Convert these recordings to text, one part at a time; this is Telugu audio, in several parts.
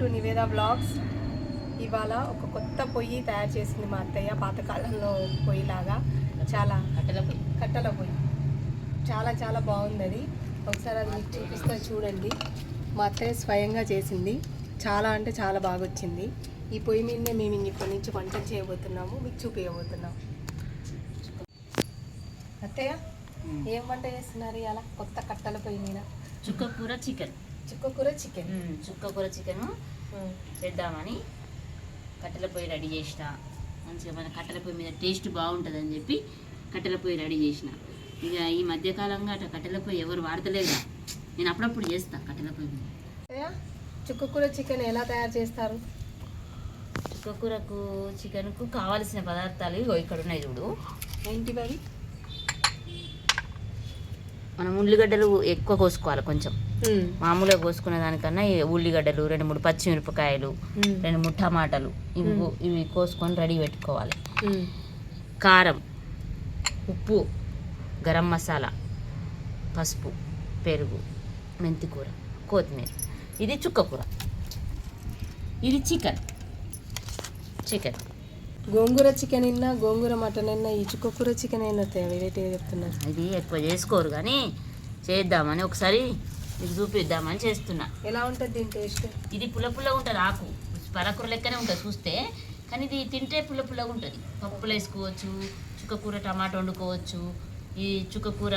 To Niveda blogs. ఇవాళ ఒక కొత్త పొయ్యి తయారు చేసింది మా అత్తయ్య పాతకాలంలో పొయ్యిలాగా. చాలా కట్టెల పొయ్యి. కట్టెల పొయ్యి. చాలా చాలా బాగుంది అది ఒకసారి అది మీకు చూపిస్తా చూడండి. మా అత్తయ్య స్వయంగా చేసింది. చాలా అంటే చాలా బాగా వచ్చింది ఈ పొయ్యి మీదనే మేము ఇప్పటి నుంచి వంటలు చేయబోతున్నాము. మీకు చూపించబోతున్నాం అత్తయ్య ఏం వంట చేస్తున్నారు ఇలా కొత్త కట్టెల పొయ్యి మీద. చుక్క కూర చికెన్. చుక్కకూర చికెన్ చుక్క కూర చికెన్ చేద్దామని కట్టెల పొయ్యి రెడీ చేసిన. మంచిగా మన కట్టెల పొయ్యి మీద టేస్ట్ బాగుంటుందని చెప్పి కట్టెల పొయ్యి రెడీ చేసిన. ఇక ఈ మధ్యకాలంగా అట్లా కట్టెల పొయ్యి ఎవరు వాడతలేదుగా నేను అప్పుడప్పుడు చేస్తా కట్టెల పొయ్యి మీద. చుక్కకూర చికెన్ ఎలా తయారు చేస్తారు? చుక్క కూరకు చికెన్కు కావాల్సిన పదార్థాలు ఇగో ఇక్కడ ఉన్నాయి చూడు. ఏంటివి అవి మనం ఉల్లిగడ్డలు ఎక్కువ కోసుకోవాలి కొంచెం. మామూలుగా కోసుకునే దానికన్నా ఈ ఉల్లిగడ్డలు రెండు మూడు పచ్చిమిరపకాయలు రెండు మూడు టమాటాలు ఇవి ఇవి కోసుకొని రెడీ పెట్టుకోవాలి. కారం ఉప్పు గరం మసాలా పసుపు పెరుగు మెంతి కూర కొత్తిమీర. ఇది చుక్క కూర. ఇది చికెన్. చికెన్. గోంగూర చికెన్ అయినా గోంగూర మటన్ అయినా ఈ చుక్కకూర చికెన్ అయినా వెరైటీగా చెప్తున్నారు. ఇది ఎక్కువ చేసుకోరు కానీ చేద్దామని ఒకసారి మీకు చూపిద్దామని చేస్తున్నా. ఎలా ఉంటుంది దీని టేస్ట్ ఇది పుల్ల పుల్లగా ఉంటుంది ఆకు. పరకూర లెక్కనే ఉంటుంది చూస్తే. కానీ ఇది తింటే పుల్ల పుల్లగా ఉంటుంది. పప్పులు వేసుకోవచ్చు చుక్కకూర టమాటా వండుకోవచ్చు ఈ చుక్కకూర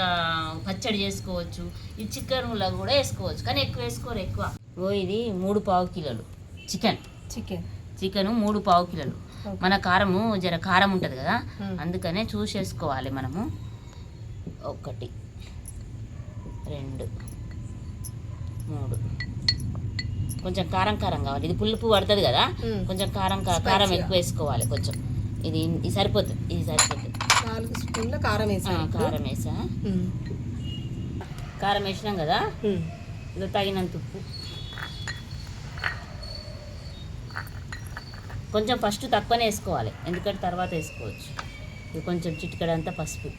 పచ్చడి చేసుకోవచ్చు ఈ చికెన్లో కూడా వేసుకోవచ్చు. కానీ ఎక్కువ వేసుకోరు ఎక్కువ. ఓ ఇది మూడు పావు కిలోలు. చికెన్. చికెన్ చికెన్ మూడు పావు కిలోలు. మన కారము జర కారం ఉంటుంది కదా. అందుకనే చూసేసుకోవాలి మనము. ఒకటి రెండు మూడు. కొంచెం కారం కారం కావాలి. ఇది పులుపు పడుతుంది కదా. కొంచెం కారం కారం. ఎక్కువ వేసుకోవాలి కొంచెం. ఇది ఇది సరిపోతుంది ఇది సరిపోతుంది. నాలుగు స్పూన్ల కారం ఆ, వేసాను కారం వేసా. కారం వేసినాం కదా ఇది తగినంత ఉప్పు. కొంచెం ఫస్ట్ తక్కువనే వేసుకోవాలి. ఎందుకంటే తర్వాత వేసుకోవచ్చు. ఇది కొంచెం చిటికడంతా పసుపు.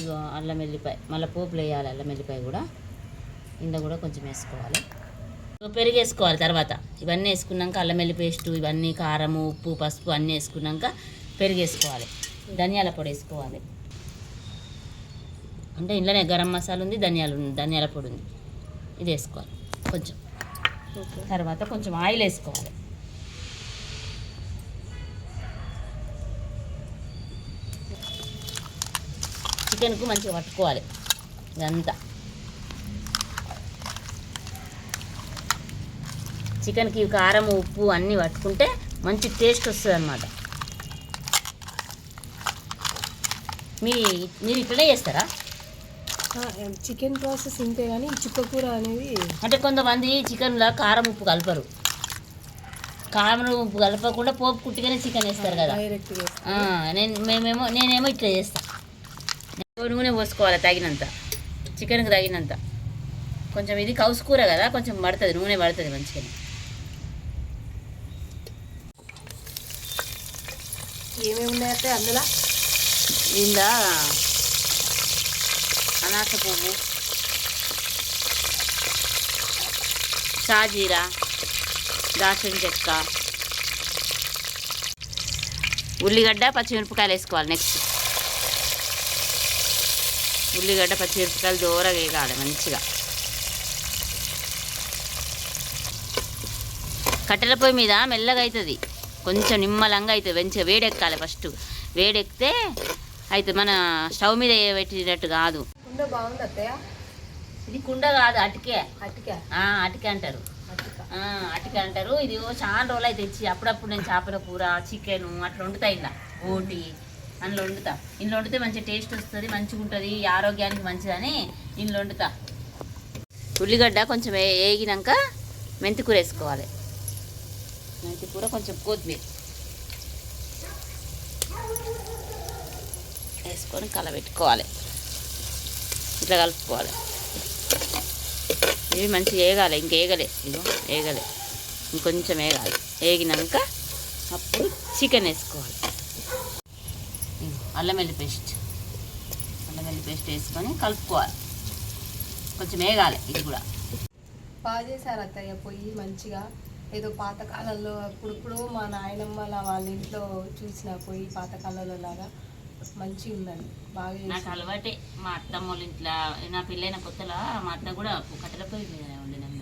ఇగో అల్లం వెల్లిపాయ. మళ్ళీ పోపులు వేయాలి అల్లం వెల్లిపాయ కూడా. ఇందులో కూడా కొంచెం వేసుకోవాలి. పెరుగు వేసుకోవాలి తర్వాత. ఇవన్నీ వేసుకున్నాక అల్లం వెల్లి పేస్టు ఇవన్నీ కారము ఉప్పు పసుపు అన్నీ వేసుకున్నాక పెరుగు వేసుకోవాలి ధనియాల పొడి వేసుకోవాలి. అంటే ఇంట్లోనే గరం మసాలా ఉంది ధనియాలు ఉంది ధనియాల పొడి ఉంది. ఇది వేసుకోవాలి. కొంచెం. తర్వాత కొంచెం ఆయిల్ వేసుకోవాలి. చికెన్కు మంచిగా పట్టుకోవాలి. ఇదంతా. చికెన్కి కారం ఉప్పు అన్నీ పట్టుకుంటే మంచి టేస్ట్ వస్తుంది అనమాట మీ మీరు ఇట్లనే చేస్తారా? చికెన్ ప్రాసెస్ ఇంతే కానీ చుక్కకూర అనేది అంటే కొంతమంది చికెన్లో కారం ఉప్పు కలపరు. కారం ఉప్పు కలపకుండా పోపు కుట్టిగానే చికెన్ వేస్తారు కదా. నేను మేమేమో నేనేమో ఇట్లా చేస్తా. నూనె పోసుకోవాలి తగినంత. చికెన్కి తగినంత. కొంచెం ఇది కౌసు కూర కదా కొంచెం పడుతుంది నూనె పడుతుంది మంచిగా. ఏమేమి ఉన్నాయంటే అందులో? ఇందా? అనాస పువ్వు షాజీరా దాచిన చెక్క. ఉల్లిగడ్డ పచ్చిమిరపకాయలు వేసుకోవాలి నెక్స్ట్ ఉల్లిగడ్డ పచ్చిమిరపకాయలు దూరగా వేయాలి మంచిగా. కట్టెల పొయ్యి మీద మెల్లగా అవుతుంది కొంచెం నిమ్మలంగా అవుతుంది మంచిగా వేడెక్కాలి ఫస్ట్ వేడెక్కితే అయితే మన స్టవ్ మీద పెట్టినట్టు కాదు. కుండ బాగుంది అత్తయ్య. ఇది కుండ కాదు అటికే. అట్టిక ఆ, అటికే అంటారు. అటికే. అంటారు. ఇది చాలా రోజులు అయితే తెచ్చి అప్పుడప్పుడు నేను చేపల కూర చికెన్ అట్లా వండుతా ఇలా ఓటి అందులో వండుతా. ఇంట్లో వండితే మంచి టేస్ట్ వస్తుంది మంచిగా ఉంటుంది ఆరోగ్యానికి మంచిదని ఇంట్లో వండుతా. ఉల్లిగడ్డ కొంచెం వేగినాక మెంతి కూర వేసుకోవాలి. మెంతి కూర కొంచెం కొత్తిమీర. వేసుకొని కలబెట్టుకోవాలి. ఇట్లా కలుపుకోవాలి. ఇవి మంచిగా వేగాలి ఇంక వేగలే ఇగో వేగలే ఇంకొంచెం వేగాలి వేగినాక అప్పుడు చికెన్ వేసుకోవాలి. అల్లం వెల్లి పేస్ట్. అల్లం వెల్లి పేస్ట్ వేసుకొని కలుపుకోవాలి. కొంచెం వేగాలి ఇది కూడా. బాగా చేశారు అత్తయ్య పొయ్యి మంచిగా. ఏదో పాతకాలంలో అప్పుడప్పుడు మా నాయనమ్మల వాళ్ళ ఇంట్లో చూసిన పొయ్యి పాతకాలంలో లాగా. మంచిగా ఉందండి బాగా నాకు. అలవాటే మా అత్తమ్మ వాళ్ళ ఇంట్లో నా పెళ్ళైన కొత్తలో మా అత్త కూడా కట్టెల పొయ్యి మీద వండినాం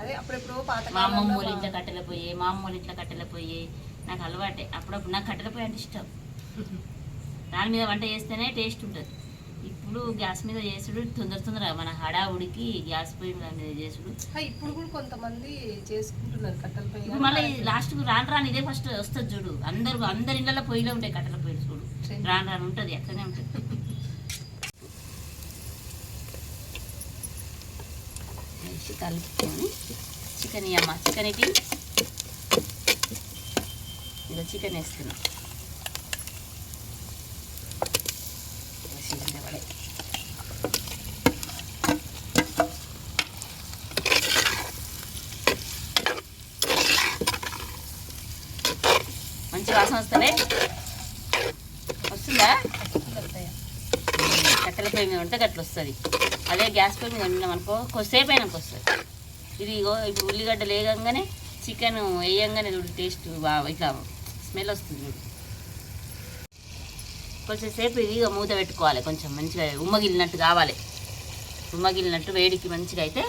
అదే అప్పుడెప్పుడు మా అమ్మమ్మ వాళ్ళ ఇంట్లో కట్టెల పొయ్యి మా అమ్మ వాళ్ళ ఇంట్లో కట్టెల పొయ్యి నాకు అలవాటే. అప్పుడప్పుడు నాకు కట్టెల పొయ్యి అంటే ఇష్టం. దాని మీద వంట చేస్తేనే టేస్ట్ ఉంటుంది. ఇప్పుడు గ్యాస్ మీద చేసుడు తొందర తొందర మన హడావుడికి గ్యాస్ పొయ్యి మీద చేసుడు. ఇప్పుడు కూడా కొంతమంది చేసుకుంటున్నారు కట్టెల పొయ్యి మళ్ళీ లాస్ట్కు రాను రాను ఇదే ఫస్ట్ వస్తుంది చూడు. అందరు అందరి ఇళ్ళలో పొయ్యిలో ఉంటాయి కట్టెల పొయ్యి చూడు. రాను రాను ఉంటుంది అట్లనే ఉంటుంది. వేసి కలుపుకొని చికెన్ అమ్మ చికెన్ ఇటు ఇక చికెన్ వేస్తున్నాం. మంచి వాసన వస్తుంది వస్తుందా కట్టెల పొయ్యి మీద ఉంటే గట్ల వస్తుంది అదే గ్యాస్ పొయ్యి మీద వండినాం అనుకో కొద్దిసేపు అయినాక వస్తుంది. ఇది ఇప్పుడు ఉల్లిగడ్డ లేగంగానే చికెన్ వేయంగానే చూడు టేస్ట్ బాగా ఇక స్మెల్ వస్తుంది చూడు. కొంచెం సేపు ఇది మూత పెట్టుకోవాలి కొంచెం మంచిగా ఉమ్మగిలినట్టు కావాలి. ఉమ్మగిలినట్టు వేడికి మంచిగా అయితే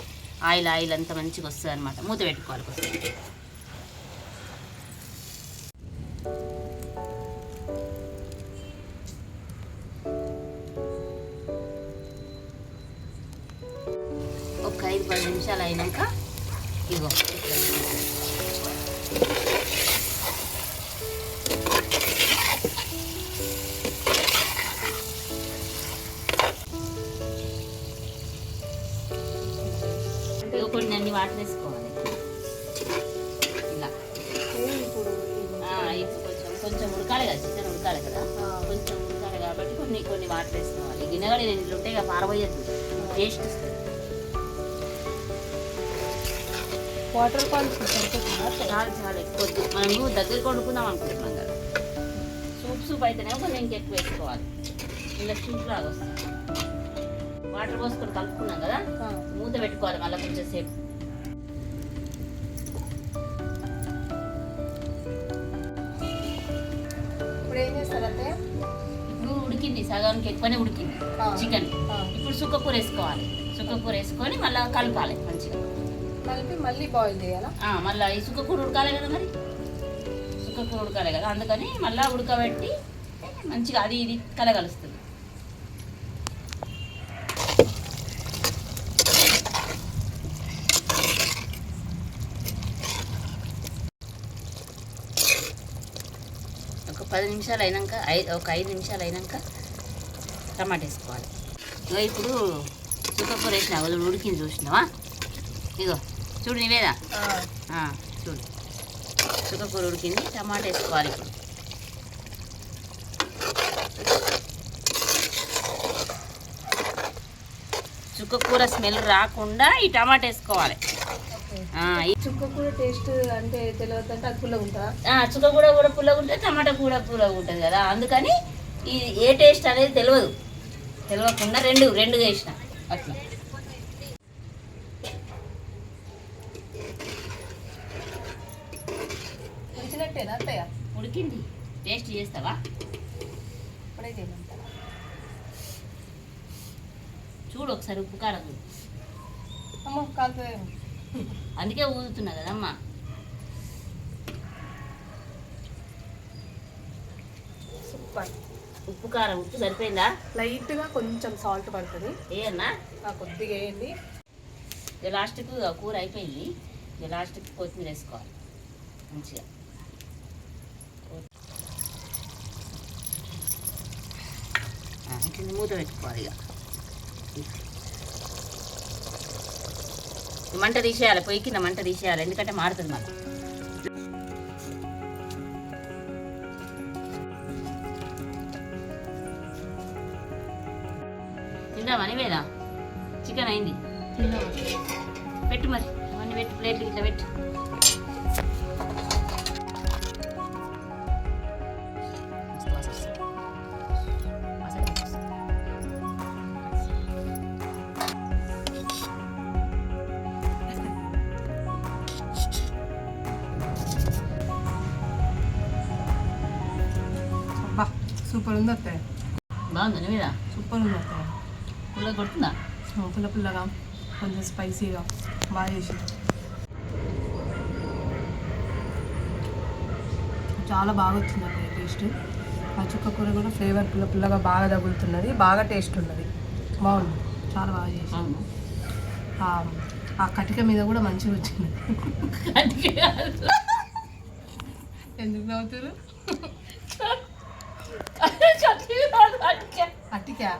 ఆయిల్ ఆయిల్ అంతా మంచిగా వస్తుంది అనమాట మూత పెట్టుకోవాలి కొంచెం వాటర్ వేసుకోవాలి ఇలా. ఇప్పుడు కొంచెం కొంచెం ఉడకాలి కదా చికెన్ ఉడకాలి కదా. కొంచెం ఉడకాలి కాబట్టి కొన్ని కొన్ని వాటర్ వేసుకోవాలి. గిన్నెగడి నేను ఇట్లా ఉంటాయి కదా పారబోయద్దు. టేస్ట్ వస్తుంది. వాటర్ అత్తయ్య? చాలా చాలా ఎక్కువ. మనము దగ్గర కొనుక్కుందాం అనుకుంటున్నాం కదా. సూప్ సూప్ అయితేనే కొంచెం ఇంకెక్కువ వేసుకోవాలి. ఇలా సూప్ లాగా వస్తుంది. వాటర్ పోసుకొని కలుపుకున్నాం కదా. మూత పెట్టుకోవాలి మళ్ళీ కొంచెం సేపు. ఇప్పుడు ఏం చేస్తారు అత్తయ్య ఇప్పుడు ఉడికింది సగానికి ఎక్కువనే ఉడికింది. చికెన్. ఇప్పుడు సుక్కకూర వేసుకోవాలి. సుక్కకూర వేసుకొని మళ్ళీ కలపాలి మంచిగా. కలిపి మళ్ళీ బాయిల్ చేయాలా? మళ్ళా ఈ సుక్కకూర ఉడకాలి కదా మరి? సుక్కకూర ఉడకాలి కదా అందుకని మళ్ళీ ఉడకబెట్టి మంచిగా అది ఇది కలగలుస్తుంది ఒక పది నిమిషాలు అయినాక ఐదు ఒక ఐదు నిమిషాలు అయినాక టమాటా వేసుకోవాలి. ఇగో ఇప్పుడు సుక్కకూర వేసిన ఉడికింది చూసినావా? ఇగో చూడు నీవేదా చూడు. చుక్కకూర ఉడికింది టమాటా వేసుకోవాలి ఇప్పుడు. చుక్కకూర స్మెల్ రాకుండా ఈ టమాటా వేసుకోవాలి. చుక్క కూడా టేస్ట్ అంటే తెలియదు అంటే అది పుల్లగా ఉంటుందా ఆ, చుక్క కూడా కూడా పుల్లగా ఉంటుంది టమాటా కూడా పుల్లగా ఉంటుంది కదా. అందుకని ఈ ఏ టేస్ట్ అనేది తెలియదు తెలియకుండా రెండు రెండు వేసిన అట్లా. అత్తయ్య? ఉడికింది. టేస్ట్ చేస్తావా? ఇప్పుడే చూడు ఒకసారి ఉప్పు కారం. అమ్మ అందుకే ఊదుతున్నా కదమ్మా. సూపర్. ఉప్పు కారం ఉప్పు సరిపోయిందా? లైట్గా కొంచెం సాల్ట్ పడుతుంది. ఏ అన్నా ఆ కొద్దిగా వేయండి. ఇక లాస్ట్కు కూర అయిపోయింది. ఇక లాస్ట్కి కొత్తిమీర వేసుకోవాలి. మంచిగా. ఇట్లా మూత పెట్టుకోవాలి ఇక. మంట తీసేయాలి పొయ్యి కింద మంట తీసేయాలి ఎందుకంటే మారుతుంది మనకు తిందామా నివేదా? చికెన్ అయింది. పెట్టు మరి అవన్నీ పెట్టు ప్లేట్లు ఇట్లా పెట్టు. సూపర్ ఉంది అత్తయ్య బాగుంది మీద? సూపర్ ఉంది అత్తయ్య పుల్ల కొడుతుందా పుల్ల పుల్లగా కొంచెం స్పైసీగా బాగా చేసి చాలా బాగా వచ్చింది అత్తయ్య టేస్ట్. ఆ చుక్క కూర కూడా ఫ్లేవర్ పుల్ల పుల్లగా బాగా తగులుతున్నది బాగా టేస్ట్ ఉన్నది బాగుంది చాలా బాగా చేసి అవును. ఆ- కటిక మీద కూడా మంచిగా వచ్చింది. ఎందుకు నవ్వుతారు. అట్టికా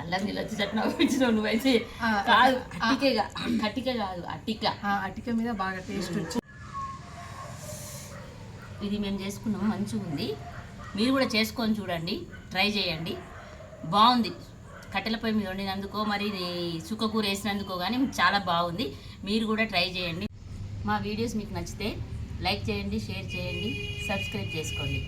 అల్లం నిలొచ్చి చట్నీ పంపించినావు నువ్వైతే. ఆ, కాదు. అట్టికే కట్టిక కాదు అట్టిక ఆ అట్టిక మీద బాగా టేస్ట్ వచ్చి ఇది మేము చేసుకున్నాం మంచిగా ఉంది. మీరు కూడా చేసుకొని చూడండి ట్రై చేయండి. బాగుంది. కట్టెల పొయ్యి మీద వండినందుకో మరి ఇది సుక్కకూర వేసినందుకో కానీ చాలా బాగుంది. మీరు కూడా ట్రై చేయండి. మా వీడియోస్ మీకు నచ్చితే లైక్ చేయండి షేర్ చేయండి సబ్స్క్రైబ్ చేసుకోండి.